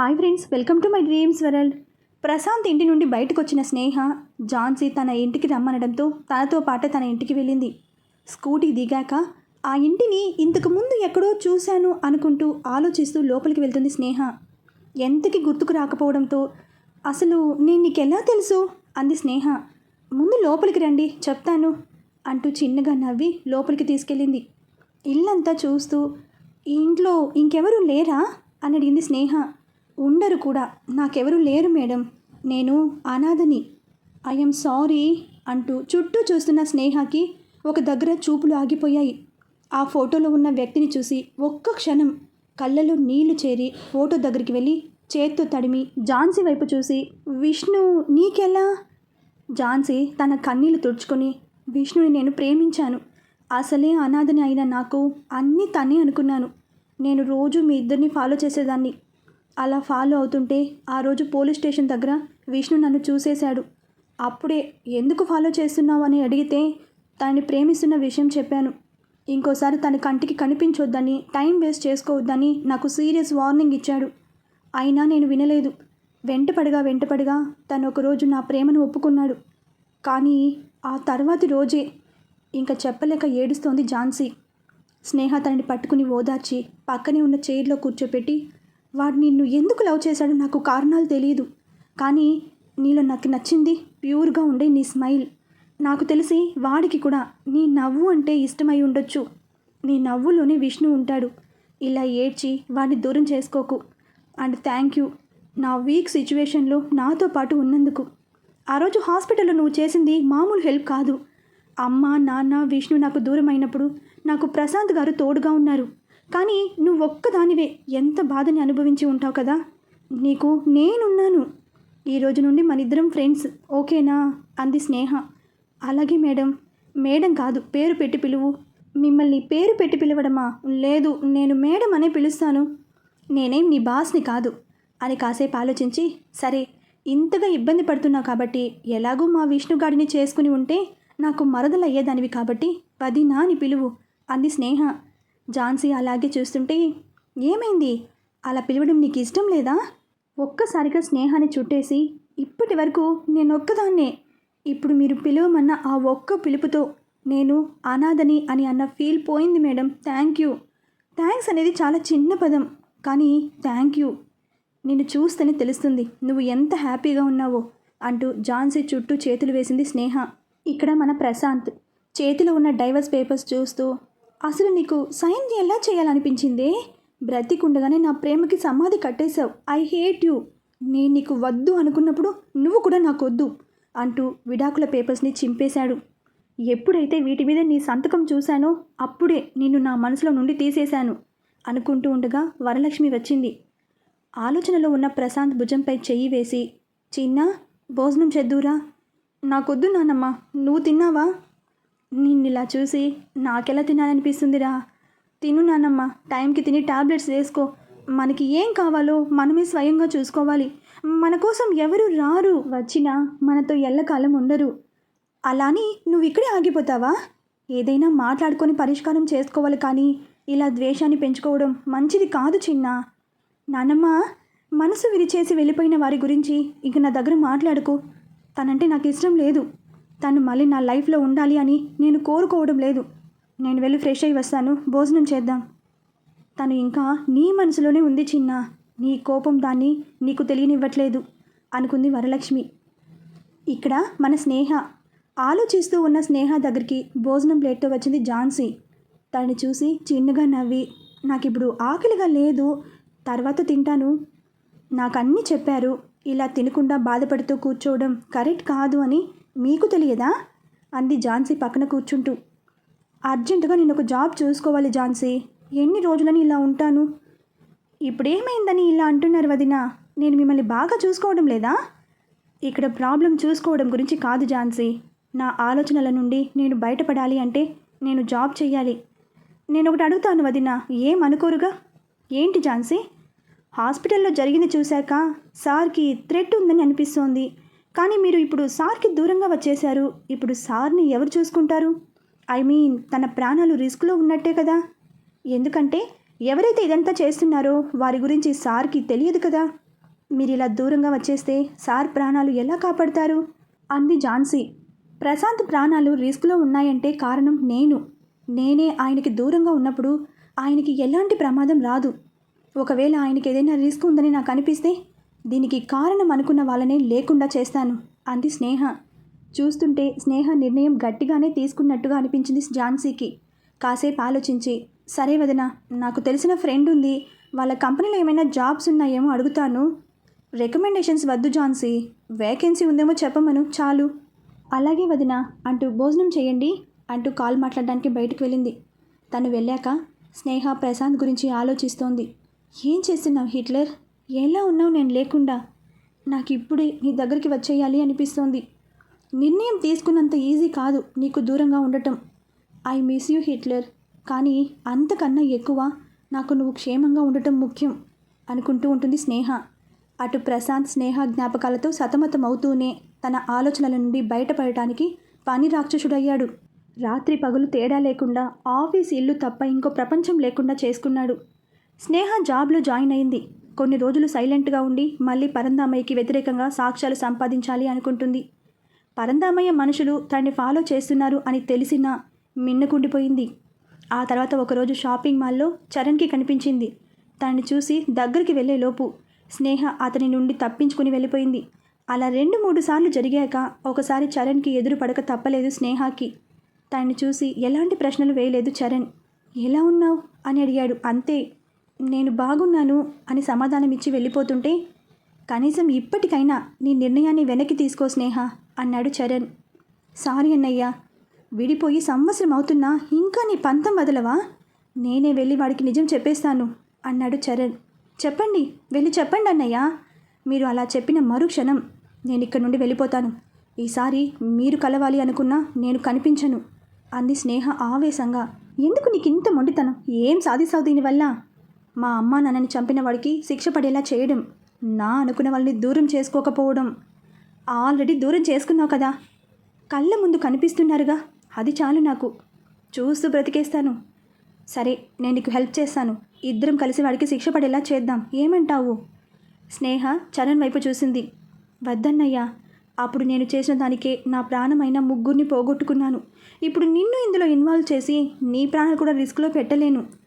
Hi friends welcome to my dreams world Prashanth ఇంటి నుండి బయటకు వచ్చిన స్నేహ జాన్సీ తన ఇంటికి రమ్మనడంతో తనతో పాటు తన ఇంటికి వెళ్ళింది. స్కూటీ దిగాక ఆ ఇంటిని ఇంతకు ముందు ఎక్కడో చూశాను అనుకుంటూ ఆలోచిస్తూ లోపలికి వెళ్తుంది స్నేహ. ఎంతకి గుర్తుకు రాకపోవడంతో అసలు నేను నీకెలా తెలుసు? అంది స్నేహ. ముందు లోపలికి రండి చెప్తాను అంటూ చిన్నగా నవ్వి లోపలికి తీసుకెళ్ళింది. ఇల్లంతా చూస్తూ ఇంట్లో ఇంకెవరూ లేరా? అని అడిగింది స్నేహ. ఉండరు కూడా. నాకెవరు లేరు మేడం. నేను అనాథని. ఐఎమ్ సారీ అంటూ చుట్టూ చూస్తున్న స్నేహకి ఒక దగ్గర చూపులు ఆగిపోయాయి. ఆ ఫోటోలో ఉన్న వ్యక్తిని చూసి ఒక్క క్షణం కళ్ళలో నీళ్ళు చేరి ఫోటో దగ్గరికి వెళ్ళి చేత్తో తడిమి ఝాన్సీ వైపు చూసి విష్ణు నీకెలా? ఝాన్సీ తన కన్నీళ్ళు తుడుచుకొని విష్ణుని నేను ప్రేమించాను. అసలే అనాథని అయిన నాకు అన్నీ తనే అనుకున్నాను. నేను రోజు మీ ఇద్దరిని ఫాలో చేసేదాన్ని. అలా ఫాలో అవుతుంటే ఆ రోజు పోలీస్ స్టేషన్ దగ్గర విష్ణు నన్ను చూసేశాడు. అప్పుడే ఎందుకు ఫాలో చేస్తున్నావు అని అడిగితే తనని ప్రేమిస్తున్న విషయం చెప్పాను. ఇంకోసారి తన కంటికి కనిపించొద్దని టైం వేస్ట్ చేసుకోవద్దని నాకు సీరియస్ వార్నింగ్ ఇచ్చాడు. అయినా నేను వినలేదు. వెంటపడగా వెంటపడగా తను ఒకరోజు నా ప్రేమను ఒప్పుకున్నాడు. కానీ ఆ తర్వాతి రోజే ఇంకా చెప్పలేక ఏడుస్తోంది ఝాన్సీ. స్నేహ తనని పట్టుకుని ఓదార్చి పక్కనే ఉన్న చైర్లో కూర్చోపెట్టి వాడు నిన్ను ఎందుకు లవ్ చేశాడో నాకు కారణాలు తెలియదు కానీ నీలో నాకు నచ్చింది ప్యూర్గా ఉండే నీ స్మైల్. నాకు తెలిసి వాడికి కూడా నీ నవ్వు అంటే ఇష్టమై ఉండొచ్చు. నీ నవ్వులోనే విష్ణు ఉంటాడు. ఇలా ఏడ్చి వాడిని దూరం చేసుకోకు. And thank you. నా వీక్ సిచ్యువేషన్లో నాతో పాటు ఉన్నందుకు. ఆ రోజు హాస్పిటల్లో నువ్వు చేసింది మామూలు హెల్ప్ కాదు. అమ్మ నాన్న విష్ణు నాకు దూరమైనప్పుడు నాకు ప్రశాంత్ గారు తోడుగా ఉన్నారు. కానీ నువ్వు ఒక్కదానివే ఎంత బాధని అనుభవించి ఉంటావు కదా? నీకు నేనున్నాను. ఈ రోజు నుండి మనిద్దరం ఫ్రెండ్స్. ఓకేనా? అంది స్నేహ. అలాగే మేడం. మేడం కాదు పేరు పెట్టి పిలువు. మిమ్మల్ని పేరు పెట్టి పిలవడమా? లేదు నేను మేడం అనే పిలుస్తాను. నేనేం నీ బాస్ని కాదు. అని కాసేపు ఆలోచించి సరే ఇంతగా ఇబ్బంది పడుతున్నావు కాబట్టి ఎలాగూ మా విష్ణుగాడిని చేసుకుని ఉంటే నాకు మరదలయ్యేదానివి కాబట్టి వదినా అని పిలువు అంది స్నేహ. ఝాన్సీ అలాగే చూస్తుంటే ఏమైంది? అలా పిలవడం నీకు ఇష్టం లేదా? ఒక్కసారిగా స్నేహాన్ని చుట్టేసి ఇప్పటి వరకు నేను ఒక్కదాన్నే. ఇప్పుడు మీరు పిలవమన్న ఆ ఒక్క పిలుపుతో నేను అనాథని అని అన్న ఫీల్ పోయింది మేడం. Thank you. థ్యాంక్స్ అనేది చాలా చిన్న పదం కానీ థ్యాంక్ యూ. నిన్ను చూస్తేనే తెలుస్తుంది నువ్వు ఎంత హ్యాపీగా ఉన్నావో అంటూ ఝాన్సీ చుట్టూ చేతులు వేసింది స్నేహ. ఇక్కడ మన ప్రశాంత్. చేతిలో ఉన్న డైవర్స్ పేపర్స్ చూస్తూ అసలు నీకు సైన్ ఎలా చేయాలనిపించిందే? బ్రతికుండగానే నా ప్రేమకి సమాధి కట్టేశావు. I hate you. నేను నీకు వద్దు అనుకున్నప్పుడు నువ్వు కూడా నాకు వద్దు అంటూ విడాకుల పేపర్స్ని చింపేశాడు. ఎప్పుడైతే వీటి మీద నీ సంతకం చూశానో అప్పుడే నిన్ను నా మనసులో నుండి తీసేశాను అనుకుంటూ ఉండగా వరలక్ష్మి వచ్చింది. ఆలోచనలో ఉన్న ప్రశాంత్ భుజంపై చెయ్యి వేసి చిన్న భోజనం చేద్దురా నాకొద్దు నాన్నమ్మ నువ్వు తిన్నావా? నిన్నిలా చూసి నాకెలా తినాలనిపిస్తుందిరా? తిను నానమ్మ టైంకి తిని టాబ్లెట్స్ వేసుకో. మనకి ఏం కావాలో మనమే స్వయంగా చూసుకోవాలి. మన కోసం ఎవరు రారు వచ్చినా మనతో ఎల్లకాలం ఉండరు. అలాని నువ్వు ఇక్కడే ఆగిపోతావా? ఏదైనా మాట్లాడుకొని పరిష్కారం చేసుకోవాలి కానీ ఇలా ద్వేషాన్ని పెంచుకోవడం మంచిది కాదు చిన్న. నానమ్మ మనసు విరిచేసి వెళ్ళిపోయిన వారి గురించి ఇంక నా దగ్గర మాట్లాడుకో. తనంటే నాకు ఇష్టం లేదు. తను మళ్ళీ నా లైఫ్లో ఉండాలి అని నేను కోరుకోవడం లేదు. నేను వెళ్ళి ఫ్రెష్ అయ్యి వస్తాను. భోజనం చేద్దాం. తను ఇంకా నీ మనసులోనే ఉంది చిన్న. నీ కోపం దాన్ని నీకు తెలియనివ్వట్లేదు అనుకుంది వరలక్ష్మి. ఇక్కడ మన స్నేహ. ఆలోచిస్తూ ఉన్న స్నేహ దగ్గరికి భోజనం ప్లేట్తో వచ్చింది ఝాన్సీ. తనని చూసి చిన్నగా నవ్వి నాకు ఇప్పుడు ఆకలిగా లేదు. తర్వాత తింటాను. నాకు అన్నీ చెప్పారు. ఇలా తినకుండా బాధపడుతూ కూర్చోవడం కరెక్ట్ కాదు అని మీకు తెలియదా? అంది ఝాన్సీ పక్కన కూర్చుంటూ. అర్జెంటుగా నేను ఒక జాబ్ చూసుకోవాలి ఝాన్సీ. ఎన్ని రోజులని ఇలా ఉంటాను? ఇప్పుడేమైందని ఇలా అంటున్నారు వదిన? నేను మిమ్మల్ని బాగా చూసుకోవడం లేదా? ఇక్కడ ప్రాబ్లం చూసుకోవడం గురించి కాదు ఝాన్సీ. నా ఆలోచనల నుండి నేను బయటపడాలి అంటే నేను జాబ్ చేయాలి నేను ఒకటి అడుగుతాను వదిన ఏం అనుకోరుగా ఏంటి ఝాన్సీ? హాస్పిటల్లో జరిగింది చూశాక సార్కి థ్రెట్ ఉందని అనిపిస్తోంది. కానీ మీరు ఇప్పుడు సార్కి దూరంగా వచ్చేశారు. ఇప్పుడు సార్ని ఎవరు చూసుకుంటారు? ఐ మీన్ తన ప్రాణాలు రిస్క్లో ఉన్నట్టే కదా? ఎందుకంటే ఎవరైతే ఇదంతా చేస్తున్నారో వారి గురించి సార్కి తెలియదు కదా? మీరు ఇలా దూరంగా వచ్చేస్తే సార్ ప్రాణాలు ఎలా కాపాడతారు? అంది ఝాన్సీ ప్రశాంత్ ప్రాణాలు రిస్క్లో ఉన్నాయంటే కారణం నేను. నేనే ఆయనకి దూరంగా ఉన్నప్పుడు ఆయనకి ఎలాంటి ప్రమాదం రాదు. ఒకవేళ ఆయనకి ఏదైనా రిస్క్ ఉందని నాకు అనిపిస్తే దీనికి కారణం అనుకున్న వాళ్ళనే లేకుండా చేస్తాను అంది స్నేహ. చూస్తుంటే స్నేహ నిర్ణయం గట్టిగానే తీసుకున్నట్టుగా అనిపించింది ఝాన్సీకి కాసేపు ఆలోచించి సరే వదిన నాకు తెలిసిన ఫ్రెండ్ ఉంది వాళ్ళ కంపెనీలో ఏమైనా జాబ్స్ ఉన్నాయేమో అడుగుతాను. రికమెండేషన్స్ వద్దు ఝాన్సీ వేకెన్సీ ఉందేమో చెప్పమను చాలు. అలాగే వదిన అంటూ భోజనం చేయండి అంటూ కాల్ మాట్లాడడానికి బయటకు వెళ్ళింది. తను వెళ్ళాక స్నేహ ప్రశాంత్ గురించి ఆలోచిస్తోంది. ఏం చేస్తున్నావు హిట్లర్? ఎలా ఉన్నావు నేను లేకుండా? నాకు ఇప్పుడే నీ దగ్గరికి వచ్చేయాలి అనిపిస్తోంది. నిర్ణయం తీసుకున్నంత ఈజీ కాదు నీకు దూరంగా ఉండటం. I miss you Hitler. కానీ అంతకన్నా ఎక్కువ నాకు నువ్వు క్షేమంగా ఉండటం ముఖ్యం అనుకుంటూ ఉంటుంది స్నేహ. అటు ప్రశాంత్ స్నేహ జ్ఞాపకాలతో సతమతం అవుతూనే తన ఆలోచనల నుండి బయటపడటానికి పని రాక్షసుడయ్యాడు. రాత్రి పగులు తేడా లేకుండా ఆఫీస్ ఇల్లు తప్ప ఇంకో ప్రపంచం లేకుండా చేసుకున్నాడు. స్నేహ జాబ్లో జాయిన్ అయింది. కొన్ని రోజులు సైలెంట్గా ఉండి మళ్ళీ పరందామయ్యకి వ్యతిరేకంగా సాక్ష్యాలు సంపాదించాలి అనుకుంటుంది. పరందామయ్య మనుషులు తనని ఫాలో చేస్తున్నారు అని తెలిసినా మిన్నకుండిపోయింది. ఆ తర్వాత ఒకరోజు షాపింగ్ మాల్లో చరణ్కి కనిపించింది. తనని చూసి దగ్గరికి వెళ్ళేలోపు స్నేహ అతని నుండి తప్పించుకుని వెళ్ళిపోయింది. అలా రెండు మూడు సార్లు జరిగాక ఒకసారి చరణ్కి ఎదురు పడక తప్పలేదు స్నేహకి. తనని చూసి ఎలాంటి ప్రశ్నలు వేయలేదు చరణ్. ఎలా ఉన్నావు? అని అడిగాడు. అంతే. నేను బాగున్నాను అని సమాధానం ఇచ్చి వెళ్ళిపోతుంటే కనీసం ఇప్పటికైనా నీ నిర్ణయాన్ని వెనక్కి తీసుకో స్నేహ అన్నాడు చరణ్. సారీ అన్నయ్యా విడిపోయి సంవత్సరం అవుతున్నా ఇంకా నీ పంతం వదలవా? నేనే వెళ్ళి వాడికి నిజం చెప్పేస్తాను అన్నాడు చరణ్. చెప్పండి వెళ్ళి చెప్పండి అన్నయ్యా మీరు అలా చెప్పిన మరుక్షణం నేను ఇక్కడ నుండి వెళ్ళిపోతాను. ఈసారి మీరు కలవాలి అనుకున్నా నేను కనిపించను అంది స్నేహ ఆవేశంగా. ఎందుకు నీకు ఇంత మొండితనం? ఏం సాధిస్తావు దీనివల్ల? మా అమ్మ నన్నని చంపిన వాడికి శిక్ష పడేలా చేయడం నా అనుకున్న వాళ్ళని దూరం చేసుకోకపోవడం. ఆల్రెడీ దూరం చేసుకున్నావు కదా. కళ్ళ ముందు కనిపిస్తున్నారుగా. అది చాలు నాకు. చూస్తూ బ్రతికేస్తాను. సరే నేను నీకు హెల్ప్ చేస్తాను. ఇద్దరం కలిసి వాడికి శిక్ష పడేలా చేద్దాం. ఏమంటావు? స్నేహ చరణ్ వైపు చూసింది. వద్దన్నయ్యా అప్పుడు నేను చేసిన దానికే నా ప్రాణమైన ముగ్గురిని పోగొట్టుకున్నాను. ఇప్పుడు నిన్ను ఇందులో ఇన్వాల్వ్ చేసి నీ ప్రాణాలు కూడా రిస్క్లో పెట్టలేను.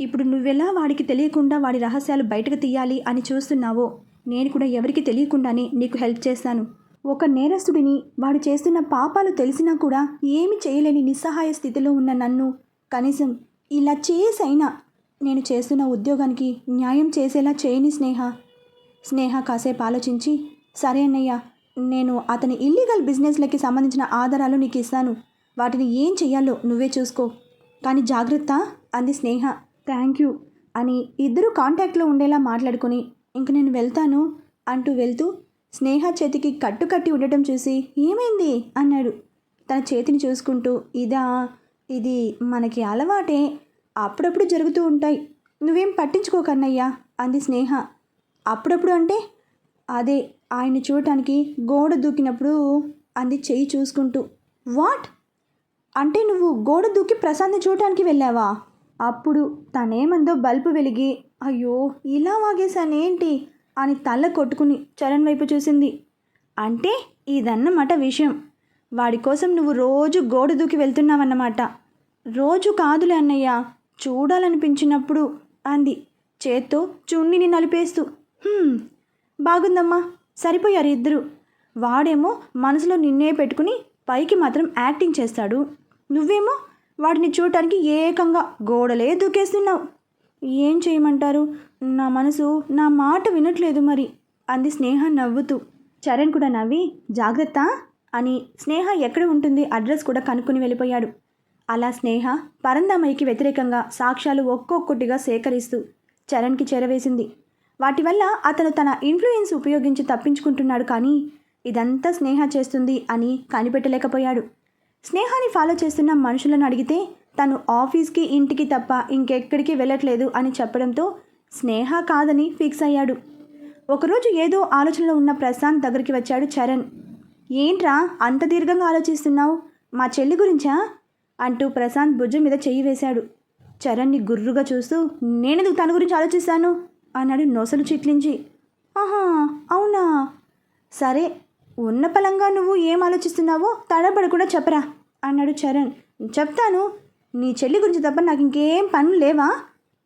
ఇప్పుడు నువ్వెలా వాడికి తెలియకుండా వాడి రహస్యాలు బయటకు తీయాలి అని చూస్తున్నావో? నేను కూడా ఎవరికి తెలియకుండానే నీకు హెల్ప్ చేస్తాను. ఒక నేరస్తుడిని వాడు చేస్తున్న పాపాలు తెలిసినా కూడా ఏమి చేయలేని నిస్సహాయ స్థితిలో ఉన్న నన్ను కనీసం ఇలా చేసైనా నేను చేస్తున్న ఉద్యోగానికి న్యాయం చేసేలా చేయని స్నేహ. స్నేహ కాసేపు ఆలోచించి సరే అన్నయ్య నేను అతని ఇల్లీగల్ బిజినెస్లకి సంబంధించిన ఆధారాలు నీకు ఇస్తాను. వాటిని ఏం చెయ్యాలో నువ్వే చూసుకో. కానీ జాగ్రత్త అంది స్నేహ. థ్యాంక్ యూ అని ఇద్దరు కాంటాక్ట్లో ఉండేలా మాట్లాడుకొని ఇంక నేను వెళ్తాను అంటూ వెళ్తూ స్నేహ చేతికి కట్టు కట్టి ఉండటం చూసి ఏమైంది? అన్నాడు. తన చేతిని చూసుకుంటూ ఇదా ఇది మనకి అలవాటే. అప్పుడప్పుడు జరుగుతూ ఉంటాయి. నువ్వేం పట్టించుకోకన్నయ్యా అంది స్నేహ. అప్పుడప్పుడు అంటే? అదే ఆయన చూడటానికి గోడ దూకినప్పుడు అంది చెయ్యి చూసుకుంటూ. వాట్? అంటే నువ్వు గోడ దూకి ప్రశాంత్ని చూడటానికి వెళ్ళావా? అప్పుడు తనేమందో బల్బు వెలిగి అయ్యో ఇలా వాగేశానేంటి? అని తల కొట్టుకుని చరణ్ వైపు చూసింది. అంటే ఇదన్నమాట విషయం. వాడి కోసం నువ్వు రోజు గోడ దూకి వెళ్తున్నావన్నమాట. రోజు కాదులే అన్నయ్య చూడాలనిపించినప్పుడు అంది. చేత్తో చున్నిని నలిపేస్తూ బాగుందమ్మా సరిపోయారు ఇద్దరు. వాడేమో మనసులో నిన్నే పెట్టుకుని పైకి మాత్రం యాక్టింగ్ చేస్తాడు. నువ్వేమో వాటిని చూడటానికి ఏకంగా గోడలే దూకేస్తున్నావు. ఏం చేయమంటారు? నా మనసు నా మాట వినట్లేదు మరి. అంది స్నేహ నవ్వుతూ. చరణ్ కూడా నవ్వి జాగ్రత్త అని స్నేహ ఎక్కడ ఉంటుంది అడ్రస్ కూడా కనుక్కొని వెళ్ళిపోయాడు. అలా స్నేహ పరందామయ్యకి వ్యతిరేకంగా సాక్ష్యాలు ఒక్కొక్కటిగా సేకరిస్తూ చరణ్కి చేరవేసింది. వాటి వల్ల అతను తన ఇన్ఫ్లుయెన్స్ ఉపయోగించి తప్పించుకుంటున్నాడు కానీ ఇదంతా స్నేహ చేస్తుంది అని కనిపెట్టలేకపోయాడు. స్నేహాన్ని ఫాలో చేస్తున్న మనుషులను అడిగితే తను ఆఫీస్కి ఇంటికి తప్ప ఇంకెక్కడికి వెళ్ళట్లేదు అని చెప్పడంతో స్నేహ కాదని ఫిక్స్ అయ్యాడు. ఒకరోజు ఏదో ఆలోచనలో ఉన్న ప్రశాంత్ దగ్గరికి వచ్చాడు చరణ్. ఏంట్రా అంత దీర్ఘంగా ఆలోచిస్తున్నావు? మా చెల్లి గురించా? అంటూ ప్రశాంత్ భుజం మీద చెయ్యి వేశాడు. చరణ్ని గుర్రుగా చూస్తూ నేనెందుకు తన గురించి ఆలోచిస్తాను? అన్నాడు నొసలు చిట్లించి. ఆహా అవునా? సరే ఉన్న పలంగా నువ్వు ఏం ఆలోచిస్తున్నావో తడబడకుండా చెప్పరా అన్నాడు చరణ్. చెప్తాను నీ చెల్లి గురించి తప్ప నాకు ఇంకేం పనులు లేవా?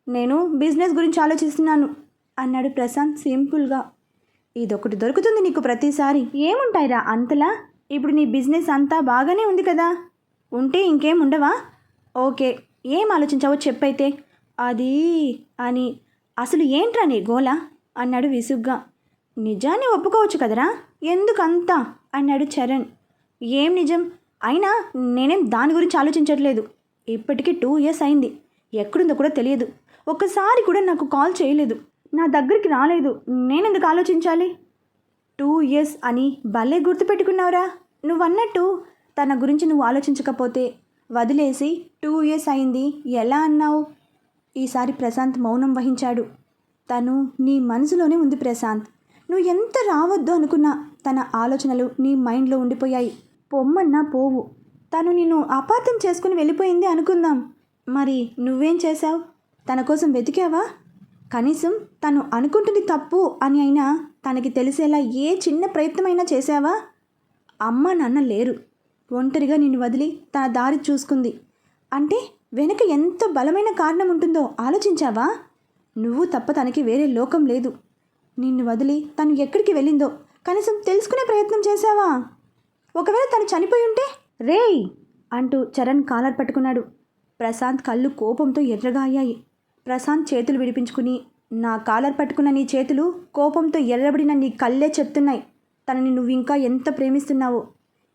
నేను బిజినెస్ గురించి ఆలోచిస్తున్నాను అన్నాడు ప్రశాంత్ సింపుల్గా. ఇదొకటి దొరుకుతుంది నీకు ప్రతిసారి. ఏముంటాయిరా అంతలా? ఇప్పుడు నీ బిజినెస్ అంతా బాగానే ఉంది కదా? ఉంటే ఇంకేం ఉండవా? ఓకే ఏం ఆలోచించావో చెప్పైతే. అది అని. అసలు ఏంట్రా నీ గోలా? అన్నాడు విసుగ్గా. నిజాన్ని ఒప్పుకోవచ్చు కదరా? ఎందుకంతా? అన్నాడు చరణ్. ఏం నిజం? అయినా నేనేం దాని గురించి ఆలోచించట్లేదు. ఇప్పటికీ టూ ఇయర్స్ అయింది. ఎక్కడుందో కూడా తెలియదు. ఒక్కసారి కూడా నాకు కాల్ చేయలేదు. నా దగ్గరికి రాలేదు. నేనెందుకు ఆలోచించాలి? టూ ఇయర్స్ అని భలే గుర్తుపెట్టుకున్నావురా. నువ్వన్నట్టు తన గురించి నువ్వు ఆలోచించకపోతే వదిలేసి టూ ఇయర్స్ అయింది ఎలా అన్నావు? ఈసారి ప్రశాంత్ మౌనం వహించాడు. తను నీ మనసులోనే ఉంది ప్రశాంత్. నువ్వు ఎంత రావద్దు అనుకున్నా తన ఆలోచనలు నీ మైండ్లో ఉండిపోయాయి. పొమ్మన్నా పోవు. తను నిన్ను అపార్థం చేసుకుని వెళ్ళిపోయింది అనుకుందాం. మరి నువ్వేం చేశావు? తన కోసం వెతికావా? కనీసం తను అనుకుంటుంది తప్పు అని అయినా తనకి తెలిసేలా ఏ చిన్న ప్రయత్నమైనా చేశావా? అమ్మ నాన్న లేరు. ఒంటరిగా నిన్ను వదిలి తన దారి చూసుకుంది. అంటే వెనుక ఎంత బలమైన కారణం ఉంటుందో ఆలోచించావా? నువ్వు తప్ప తనకి వేరే లోకం లేదు. నిన్ను వదిలి తను ఎక్కడికి వెళ్ళిందో కనీసం తెలుసుకునే ప్రయత్నం చేశావా? ఒకవేళ తను చనిపోయి ఉంటే రేయ్! అంటూ చరణ్ కాలర్ పట్టుకున్నాడు. ప్రశాంత్ కళ్ళు కోపంతో ఎర్రగా అయ్యాయి. ప్రశాంత్ చేతులు విడిపించుకుని నా కాలర్ పట్టుకున్న నీ చేతులు కోపంతో ఎర్రబడిన నీ కళ్ళే చెప్తున్నాయి. తనని నువ్వు ఇంకా ఎంత ప్రేమిస్తున్నావో?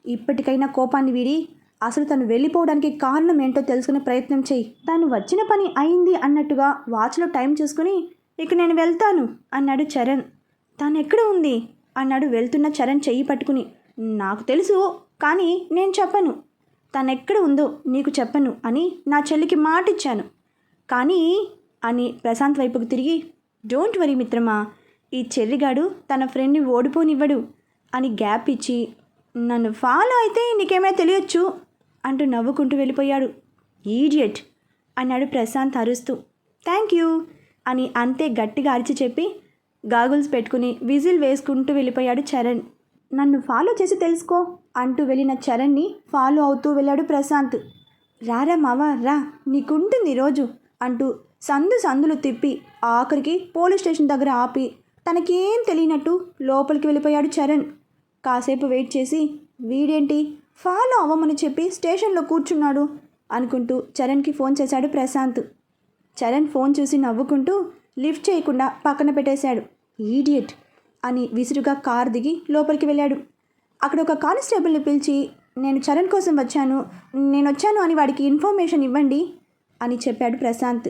ఇప్పటికైనా కోపాన్ని వీడి అసలు తను వెళ్ళిపోవడానికి కారణం ఏంటో తెలుసుకునే ప్రయత్నం చేయి. తాను వచ్చిన పని అయింది అన్నట్టుగా వాచ్లో టైం చూసుకుని ఇక నేను వెళ్తాను అన్నాడు చరణ్. తాను ఎక్కడ ఉంది? అన్నాడు వెళ్తున్న చరణ్ చెయ్యి పట్టుకుని. నాకు తెలుసు కానీ నేను చెప్పను. తనెక్కడ ఉందో నీకు చెప్పను అని నా చెల్లికి మాట ఇచ్చాను కానీ అని ప్రశాంత్ వైపుకు తిరిగి డోంట్ వరీ మిత్రమా ఈ చెర్రిగాడు తన ఫ్రెండ్ని ఓడిపోనివ్వడు అని గ్యాప్ ఇచ్చి నన్ను ఫాలో అయితే నీకేమైనా తెలియచ్చు అంటూ నవ్వుకుంటూ వెళ్ళిపోయాడు. ఈడియట్ అన్నాడు ప్రశాంత్ అరుస్తూ. థ్యాంక్ యూ అని అంతే గట్టిగా అరిచి చెప్పి గాగుల్స్ పెట్టుకుని విజిల్ వేసుకుంటూ వెళ్ళిపోయాడు చరణ్. నన్ను ఫాలో చేసి తెలుసుకో అంటూ వెళ్ళిన చరణ్ని ఫాలో అవుతూ వెళ్ళాడు ప్రశాంత్. రారా మావా రా నీకుంటుంది రోజు అంటూ సందు సందులు తిప్పి ఆఖరికి పోలీస్ స్టేషన్ దగ్గర ఆపి తనకేం తెలియనట్టు లోపలికి వెళ్ళిపోయాడు చరణ్. కాసేపు వెయిట్ చేసి వీడేంటి ఫాలో అవ్వమని చెప్పి స్టేషన్లో కూర్చున్నాడు అనుకుంటూ చరణ్కి ఫోన్ చేశాడు ప్రశాంత్. చరణ్ ఫోన్ చూసి నవ్వుకుంటూ లిఫ్ట్ చేయకుండా పక్కన పెట్టేశాడు. ఈడియట్ అని విసురుగా కార్ దిగి లోపలికి వెళ్ళాడు. అక్కడ ఒక కానిస్టేబుల్ని పిలిచి నేను చరణ్ కోసం వచ్చాను. నేను వచ్చాను అని వాడికి ఇన్ఫర్మేషన్ ఇవ్వండి అని చెప్పాడు ప్రశాంత్.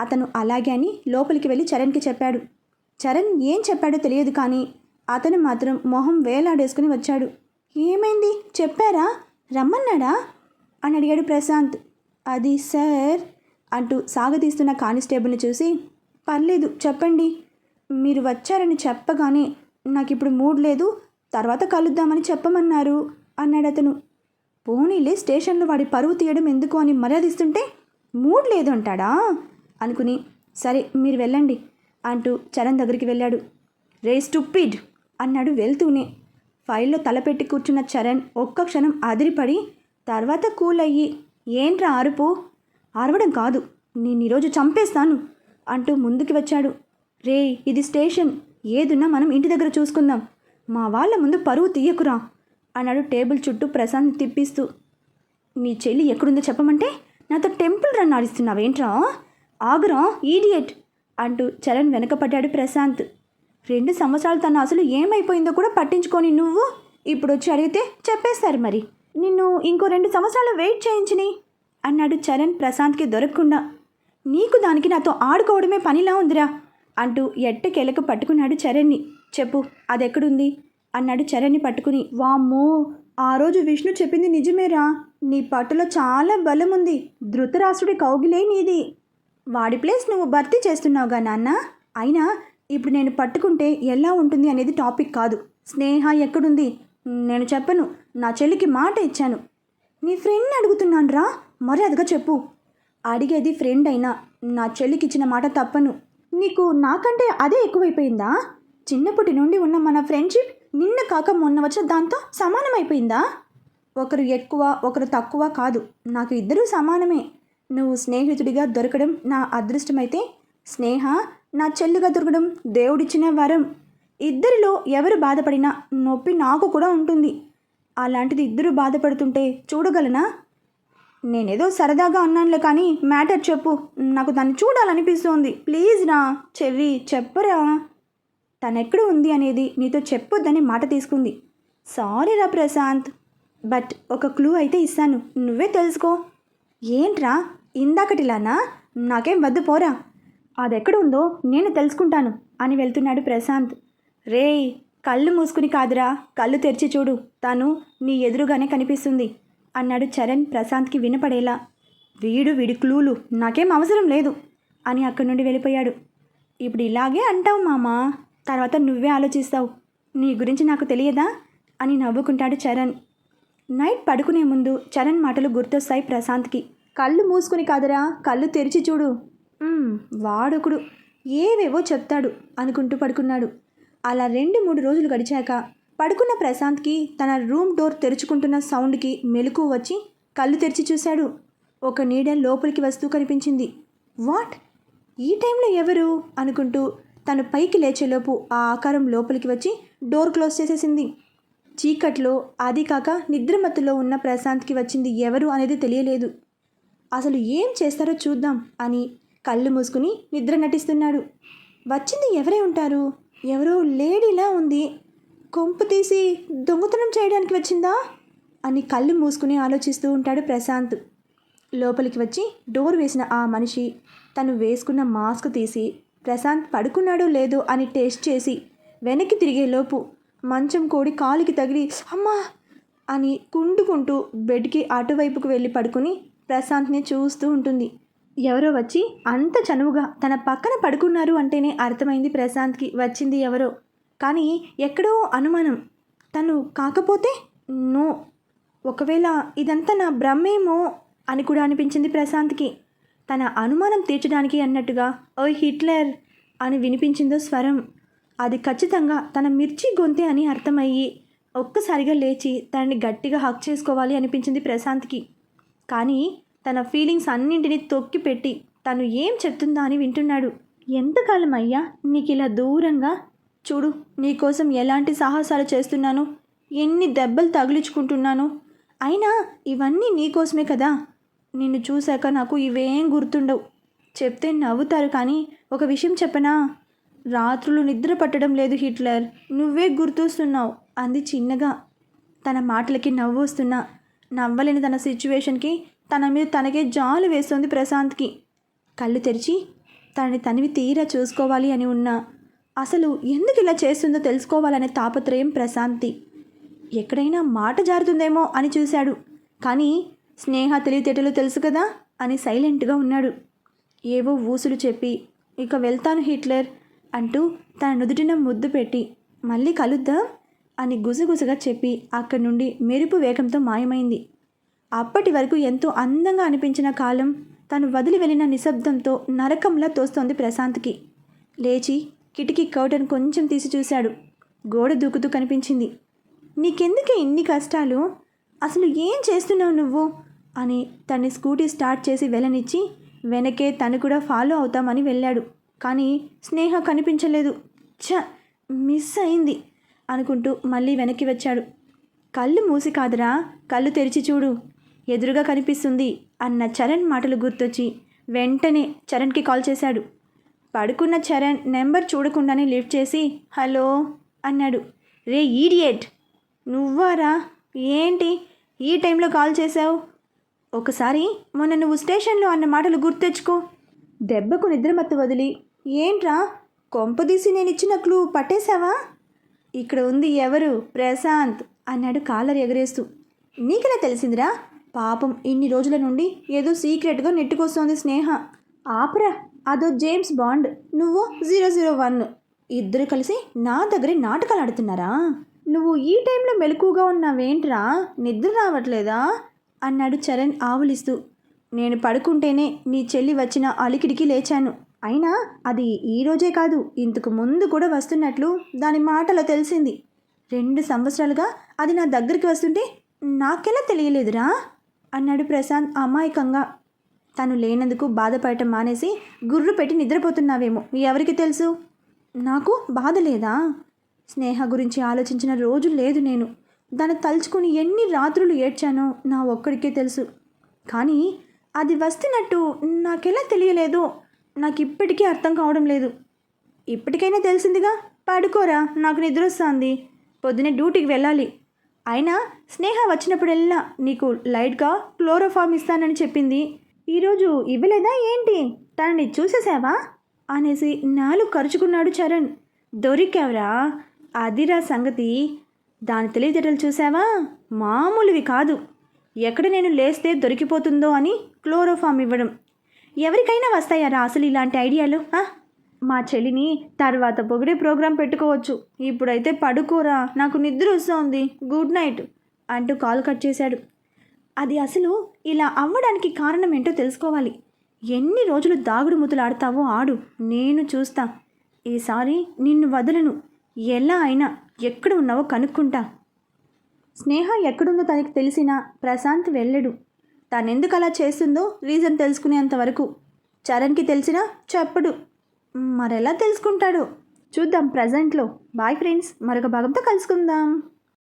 అతను అలాగే అని లోపలికి వెళ్ళి చరణ్కి చెప్పాడు. చరణ్ ఏం చెప్పాడో తెలియదు కానీ అతను మాత్రం మొహం వేలాడేసుకుని వచ్చాడు. ఏమైంది? చెప్పారా? రమ్మన్నాడా? అని అడిగాడు ప్రశాంత్. అది సార్ అంటూ సాగతీస్తున్న కానిస్టేబుల్ని చూసి పర్లేదు చెప్పండి. మీరు వచ్చారని చెప్పగానే నాకు ఇప్పుడు మూడ్ లేదు తర్వాత కలుద్దామని చెప్పమన్నారు అన్నాడు అతను. పోనీలే స్టేషన్లో వాడి పరువు తీయడం ఎందుకు అని మర్యాదిస్తుంటే మూడ్ లేదు అంటాడా? అనుకుని సరే మీరు వెళ్ళండి అంటూ చరణ్ దగ్గరికి వెళ్ళాడు. రే స్టూపిడ్ అన్నాడు వెళ్తూనే. ఫైల్లో తలపెట్టి కూర్చున్న చరణ్ ఒక్క క్షణం అదిరిపడి తర్వాత కూల్ అయ్యి ఏంట్రా అరుపు? అరవడం కాదు నేను ఈరోజు చంపేస్తాను. అంటూ ముందుకు వచ్చాడు. రే ఇది స్టేషన్. ఏదున్నా మనం ఇంటి దగ్గర చూసుకుందాం. మా వాళ్ళ ముందు పరువు తీయకురా అన్నాడు టేబుల్ చుట్టూ ప్రశాంత్ తిప్పిస్తూ. నీ చెల్లి ఎక్కడుందో చెప్పమంటే నాతో టెంపుల్ రన్ ఆడిస్తున్నావేంట్రా? ఆగురా ఈడియట్ అంటూ చరణ్ వెనకపడ్డాడు ప్రశాంత్. రెండు సంవత్సరాలు తను అసలు ఏమైపోయిందో కూడా పట్టించుకొని నువ్వు? ఇప్పుడు వచ్చి అడిగితే చెప్పేస్తారు మరి. నిన్ను ఇంకో రెండు సంవత్సరాలు వెయిట్ చేయించిని అన్నాడు చరణ్ ప్రశాంత్కి దొరకకుండా. నీకు దానికి నాతో ఆడుకోవడమే పనిలా ఉందిరా అంటూ ఎట్టకెలకు పట్టుకున్నాడు చరణ్ని. చెప్పు అదెక్కడుంది? అన్నాడు చరణ్ని పట్టుకుని. వామ్మో ఆ రోజు విష్ణు చెప్పింది నిజమేరా. నీ పట్టులో చాలా బలం ఉంది. ధృతరాష్ట్రుడి కౌగిలే నీది. వాడి ప్లేస్ నువ్వు భర్తీ చేస్తున్నావుగా నాన్న. అయినా ఇప్పుడు నేను పట్టుకుంటే ఎలా ఉంటుంది అనేది టాపిక్ కాదు. స్నేహ ఎక్కడుంది? నేను చెప్పను. నా చెల్లికి మాట ఇచ్చాను. నీ ఫ్రెండ్ని అడుగుతున్నాను రా మర్యాదగా చెప్పు. అడిగేది ఫ్రెండ్ అయినా నా చెల్లికి ఇచ్చిన మాట తప్పను. నీకు నాకంటే అదే ఎక్కువైపోయిందా? చిన్నప్పటి నుండి ఉన్న మన ఫ్రెండ్షిప్ నిన్న కాక మొన్న వచ్చిన దాంతో సమానమైపోయిందా? ఒకరు ఎక్కువ ఒకరు తక్కువ కాదు. నాకు ఇద్దరూ సమానమే. నువ్వు స్నేహితుడిగా దొరకడం నా అదృష్టమైతే స్నేహ నా చెల్లుగా దొరకడం దేవుడిచ్చిన వరం. ఇద్దరిలో ఎవరు బాధపడినా నొప్పి నాకు కూడా ఉంటుంది. అలాంటిది ఇద్దరు బాధపడుతుంటే చూడగలనా? నేనేదో సరదాగా అన్నానులే కానీ మ్యాటర్ చెప్పు. నాకు దాన్ని చూడాలనిపిస్తోంది. ప్లీజ్ రా చెర్రీ చెప్పరా. తనెక్కడ ఉంది అనేది నీతో చెప్పొద్దని మాట తీసుకుంది. సారీ రా ప్రశాంత్ బట్ ఒక క్లూ అయితే ఇస్తాను. నువ్వే తెలుసుకో. ఏంట్రా ఇందాకటిలానా? నాకేం వద్దు పోరా. అదెక్కడ ఉందో నేను తెలుసుకుంటాను అని వెళ్తున్నాడు ప్రశాంత్. రేయ్ కళ్ళు మూసుకుని కాదురా. కళ్ళు తెరిచి చూడు. తను నీ ఎదురుగానే కనిపిస్తుంది. అన్నాడు చరణ్ ప్రశాంత్కి వినపడేలా. వీడు వీడి క్లూలు నాకేం అవసరం లేదు అని అక్కడి నుండి వెళ్ళిపోయాడు. ఇప్పుడు ఇలాగే అంటావు మామా తర్వాత నువ్వే ఆలోచిస్తావు. నీ గురించి నాకు తెలియదా అని నవ్వుకుంటాడు చరణ్. నైట్ పడుకునే ముందు చరణ్ మాటలు గుర్తొస్తాయి ప్రశాంత్కి. కళ్ళు మూసుకుని కాదురా కళ్ళు తెరిచి చూడు. వాడొకడు. ఏవేవో చెప్తాడు అనుకుంటూ పడుకున్నాడు. అలా రెండు మూడు రోజులు గడిచాక పడుకున్న ప్రశాంత్కి తన రూమ్ డోర్ తెరుచుకుంటున్న సౌండ్కి మెలకు వచ్చి కళ్ళు తెరిచి చూశాడు. ఒక నీడ లోపలికి వస్తూ కనిపించింది. వాట్? ఈ టైంలో ఎవరు? అనుకుంటూ తను పైకి లేచేలోపు ఆ ఆకారం లోపలికి వచ్చి డోర్ క్లోజ్ చేసేసింది. చీకట్లో అది కాక నిద్రమత్తులో ఉన్న ప్రశాంత్కి వచ్చింది ఎవరు అనేది తెలియలేదు. అసలు ఏం చేస్తారో చూద్దాం అని కళ్ళు మూసుకుని నిద్ర నటిస్తున్నాడు. వచ్చింది ఎవరే ఉంటారు? ఎవరో లేడీలా ఉంది కొంపు తీసి దొంగతనం చేయడానికి వచ్చిందా? అని కళ్ళు మూసుకుని ఆలోచిస్తూ ఉంటాడు ప్రశాంత్. లోపలికి వచ్చి డోర్ వేసిన ఆ మనిషి తను వేసుకున్న మాస్క్ తీసి ప్రశాంత్ పడుకున్నాడో లేదో? అని టెస్ట్ చేసి వెనక్కి తిరిగేలోపు మంచం కోడి కాలికి తగిలి అమ్మా! అని కుండుకుంటూ బెడ్కి అటువైపుకు వెళ్ళి పడుకుని ప్రశాంత్ని చూస్తూ ఉంటుంది. ఎవరో వచ్చి అంత చనువుగా తన పక్కన పడుకున్నారు అంటేనే అర్థమైంది ప్రశాంత్కి. వచ్చింది ఎవరో? కానీ ఎక్కడో అనుమానం. తను కాకపోతే నో. ఒకవేళ ఇదంతా నా భ్రమేమో అని కూడా అనిపించింది ప్రశాంత్కి. తన అనుమానం తీర్చడానికి అన్నట్టుగా ఓ హిట్లర్ అని వినిపించిందో స్వరం. అది ఖచ్చితంగా తన మిర్చి గొంతే అని అర్థమయ్యి ఒక్కసారిగా లేచి తనని గట్టిగా హక్ చేసుకోవాలి అనిపించింది ప్రశాంత్కి. కానీ తన ఫీలింగ్స్ అన్నింటినీ తొక్కిపెట్టి తను ఏం చెప్తుందా అని వింటున్నాడు. ఎంతకాలం అయ్యా నీకు ఇలా దూరంగా చూడు నీకోసం ఎలాంటి సాహసాలు చేస్తున్నాను? ఎన్ని దెబ్బలు తగిలించుకుంటున్నాను? అయినా ఇవన్నీ నీకోసమే కదా? నిన్ను చూశాక నాకు ఇవేం గుర్తుండవు. చెప్తే నవ్వుతారు కానీ ఒక విషయం చెప్పనా? రాత్రులు నిద్ర పట్టడం లేదు హిట్లర్. నువ్వే గుర్తొస్తున్నావు. అంది చిన్నగా. తన మాటలకి నవ్వు వస్తున్నా. నవ్వలేని తన సిచ్యువేషన్కి తన మీద తనకే జాలు వేస్తుంది ప్రశాంత్కి. కళ్ళు తెరిచి తనని తనివి తీరా చూసుకోవాలి అని ఉన్నా. అసలు ఎందుకు ఇలా చేస్తుందో తెలుసుకోవాలనే తాపత్రయం ప్రశాంతి. ఎక్కడైనా మాట జారుతుందేమో అని చూశాడు. కానీ స్నేహ తెలివితేటలు తెలుసు కదా అని సైలెంట్గా ఉన్నాడు. ఏవో ఊసులు చెప్పి ఇక వెళ్తాను హిట్లర్ అంటూ తన నుదుటిన ముద్దు పెట్టి మళ్ళీ కలుద్దాం అని గుసగుసగా చెప్పి అక్కడి నుండి మెరుపు వేగంతో మాయమైంది. అప్పటి వరకు ఎంతో అందంగా అనిపించిన కాలం తను వదిలి వెళ్ళిన నిశ్శబ్దంతో నరకంలా తోస్తోంది ప్రశాంత్కి. లేచి కిటికీ కౌటన్ కొంచెం తీసి చూశాడు. గోడ దూకుతూ కనిపించింది. నీకెందుకే ఇన్ని కష్టాలు? అసలు ఏం చేస్తున్నావు నువ్వు? అని తన్ని స్కూటీ స్టార్ట్ చేసి వెళ్ళనిచ్చి వెనకే తను కూడా ఫాలో అవుతామని వెళ్ళాడు. కానీ స్నేహ కనిపించలేదు. ఛ! మిస్ అయింది అనుకుంటూ మళ్ళీ వెనక్కి వచ్చాడు. కళ్ళు మూసి కాదురా. కళ్ళు తెరిచి చూడు. ఎదురుగా కనిపిస్తుంది అన్న చరణ్ మాటలు గుర్తొచ్చి వెంటనే చరణ్కి కాల్ చేశాడు. పడుకున్న చరణ్ నెంబర్ చూడకుండానే లిఫ్ట్ చేసి హలో అన్నాడు. రే ఈడియట్ నువ్వారా? ఏంటి? ఈ టైంలో కాల్ చేసావు ఒకసారి మొన్న నువ్వు స్టేషన్లో అన్న మాటలు గుర్తెచ్చుకో దెబ్బకు నిద్రమత్తు వదిలి ఏంట్రా? కొంపదీసి నేను ఇచ్చిన క్లూ పట్టేశావా? ఇక్కడ ఉంది ఎవరు? ప్రశాంత్ అన్నాడు కాలర్ ఎగరేస్తూ. నీకెలా తెలిసిందిరా? పాపం ఇన్ని రోజుల నుండి ఏదో సీక్రెట్గా నెట్టుకొస్తోంది స్నేహ. ఆపరా. అదో జేమ్స్ బాండ్ నువ్వు జీరో జీరో వన్. ఇద్దరు కలిసి నా దగ్గరే నాటకాలు ఆడుతున్నారా? నువ్వు ఈ టైంలో మెలకుగా ఉన్నావేంట్రా? నిద్ర రావట్లేదా? అన్నాడు చరణ్ ఆవులిస్తూ. నేను పడుకుంటేనే నీ చెల్లి వచ్చిన అలికిడికి లేచాను. అయినా అది ఈ రోజే కాదు ఇంతకు ముందు కూడా వస్తున్నట్లు దాని మాటలో తెలిసింది. రెండు సంవత్సరాలుగా అది నా దగ్గరికి వస్తుంటే నాకెలా తెలియలేదురా? అన్నాడు ప్రశాంత్ అమాయకంగా. తను లేనందుకు బాధపడటం మానేసి గుర్రు పెట్టి నిద్రపోతున్నావేమో. ఎవరికి తెలుసు? నాకు బాధ లేదా? స్నేహ గురించి ఆలోచించిన రోజు లేదు నేను. దాన్ని తలుచుకుని ఎన్ని రాత్రులు ఏడ్చానో నా ఒక్కడికే తెలుసు. కానీ అది వస్తున్నట్టు నాకెలా తెలియలేదు. నాకు ఇప్పటికీ అర్థం కావడం లేదు. ఇప్పటికైనా తెలిసిందిగా? పడుకోరా నాకు నిద్ర వస్తుంది పొద్దునే డ్యూటీకి వెళ్ళాలి. అయినా స్నేహ వచ్చినప్పుడెల్లా నీకు లైట్గా క్లోరోఫామ్ ఇస్తానని చెప్పింది. ఈరోజు ఇవ్వలేదా ఏంటి? తనని చూసేసావా? అనేసి నాలుగు ఖర్చుకున్నాడు చరణ్. దొరికావురా. అదిరా సంగతి. దాని తెలివితేటలు చూసావా? మామూలువి కాదు. ఎక్కడ నేను లేస్తే దొరికిపోతుందో అని క్లోరోఫామ్ ఇవ్వడం. ఎవరికైనా వస్తాయారా అసలు ఇలాంటి ఐడియాలు మా చెల్లిని తర్వాత పొగిడే ప్రోగ్రాం పెట్టుకోవచ్చు. ఇప్పుడైతే పడుకోరా. నాకు నిద్ర వస్తోంది. గుడ్ నైట్ అంటూ కాల్ కట్ చేశాడు. అది అసలు ఇలా అవ్వడానికి కారణం ఏంటో తెలుసుకోవాలి. ఎన్ని రోజులు దాగుడు ముతులాడతావో ఆడు నేను చూస్తా. ఈసారి నిన్ను వదలను. ఎలా అయినా ఎక్కడ ఉన్నావో కనుక్కుంటా. స్నేహ ఎక్కడుందో తనకి తెలిసినా ప్రశాంత్ వెళ్ళడు. తనెందుకు అలా చేస్తుందో రీజన్ తెలుసుకునేంత వరకు. చరణ్కి తెలిసినా చెప్పడు. మరెలా తెలుసుకుంటాడు? చూద్దాం ప్రజెంట్లో. బాయ్ ఫ్రెండ్స్ మరొక భాగంతో కలుసుకుందాం.